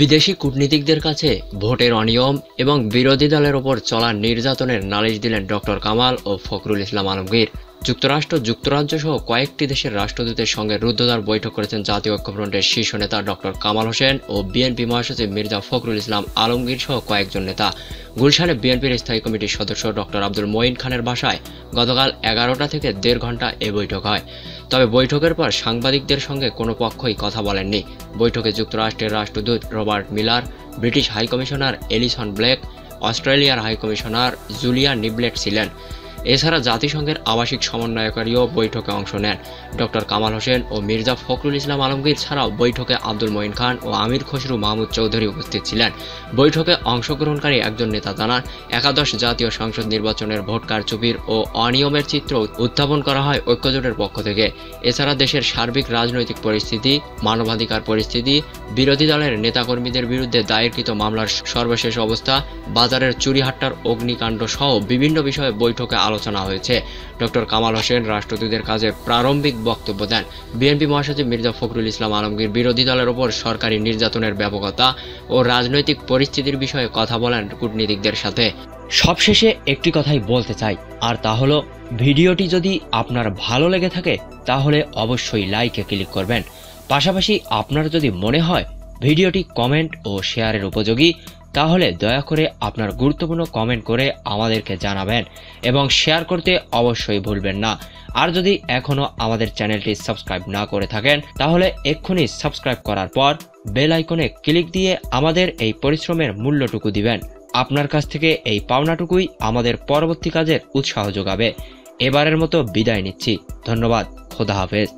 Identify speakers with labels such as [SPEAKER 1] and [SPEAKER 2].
[SPEAKER 1] বিদেশি কূটনীতিকদের কাছে ভোটের অনিয়ম এবং বিরোধী দলের ওপর চলা নির্যাতনের নালিশ দিলেন ডক্টর কামাল ও ফখরুল ইসলাম আলমগীর যুক্তরাষ্ট্র যুক্তরাজ্য সহ কয়েকটি দেশের রাষ্ট্রদূতের সঙ্গে রুদ্ধদ্বার বৈঠক করেছেন জাতীয় ঐক্যফ্রন্টের শীর্ষ নেতা ডক্টর কামাল হোসেন ও বিএনপি মহাসচিব মির্জা ফখরুল ইসলাম আলমগীর সহ কয়েকজন নেতা গুলশানে বিএনপির স্থায়ী কমিটির সদস্য ডক্টর আব্দুল মঈন খানের বাসায় গতকাল এগারোটা থেকে দেড় ঘন্টা এ বৈঠক হয় তবে বৈঠকের পর সাংবাদিকদের সঙ্গে কোনো পক্ষই কথা বলেননি বৈঠকে যুক্তরাষ্ট্রের রাষ্ট্রদূত Robert Miller British high commissioner Alison Blake অস্ট্রেলিয়ার হাইকমিশনার জুলিয়া নিবলেট ছিলেন এছাড়া জাতিসংঘের আবাসিক সমন্বয়কারীও বৈঠকে অংশ নেন ডক্টর কামাল হোসেন ও মির্জা ফখরুল ইসলাম আলমগীর ছাড়াও বৈঠকে আব্দুল মঈন খান ও আমির খসরু মাহমুদ চৌধুরী উপস্থিত ছিলেন বৈঠকে অংশগ্রহণকারী একজন নেতা জানান একাদশ জাতীয় সংসদ নির্বাচনের ভোট কারচুপির ও অনিয়মের চিত্র উত্থাপন করা হয় ঐক্যজোটের পক্ষ থেকে এছাড়া দেশের সার্বিক রাজনৈতিক পরিস্থিতি মানবাধিকার পরিস্থিতি বিরোধী দলের নেতাকর্মীদের বিরুদ্ধে দায়েরকৃত মামলার সর্বশেষ অবস্থা বাজারের চুরিহাট্টার অগ্নিকাণ্ড সহ বিভিন্ন বিষয়ে বৈঠকে আলোচনা হয়েছে ডক্টর কামাল হোসেন রাষ্ট্রদূতের কাজে প্রারম্ভিক বক্তব্য দেন বিএনপি মহাসচিব মির্জা ফখরুল ইসলাম আলমগীর বিরোধী দলের ওপর সরকারি নির্যাতনের ব্যাপকতা ও রাজনৈতিক পরিস্থিতির বিষয়ে কথা বলেন কূটনীতিকদের সাথে সবশেষে একটি কথাই বলতে চাই আর তা হল ভিডিওটি যদি আপনার ভালো লেগে থাকে তাহলে অবশ্যই লাইকে ক্লিক করবেন পাশাপাশি আপনার যদি মনে হয় ভিডিওটি কমেন্ট ও শেয়ারের উপযোগী তাহলে দয়া করে আপনার গুরুত্বপূর্ণ কমেন্ট করে আমাদেরকে জানাবেন এবং শেয়ার করতে অবশ্যই ভুলবেন না আর যদি এখনও আমাদের চ্যানেলটি সাবস্ক্রাইব না করে থাকেন তাহলে এক্ষুনি সাবস্ক্রাইব করার পর বেল আইকনে ক্লিক দিয়ে আমাদের এই পরিশ্রমের মূল্যটুকু দিবেন আপনার কাছ থেকে এই পাওনাটুকুই আমাদের পরবর্তী কাজের উৎসাহ যোগাবে এবারের মতো বিদায় নিচ্ছি ধন্যবাদ খোদা হাফেজ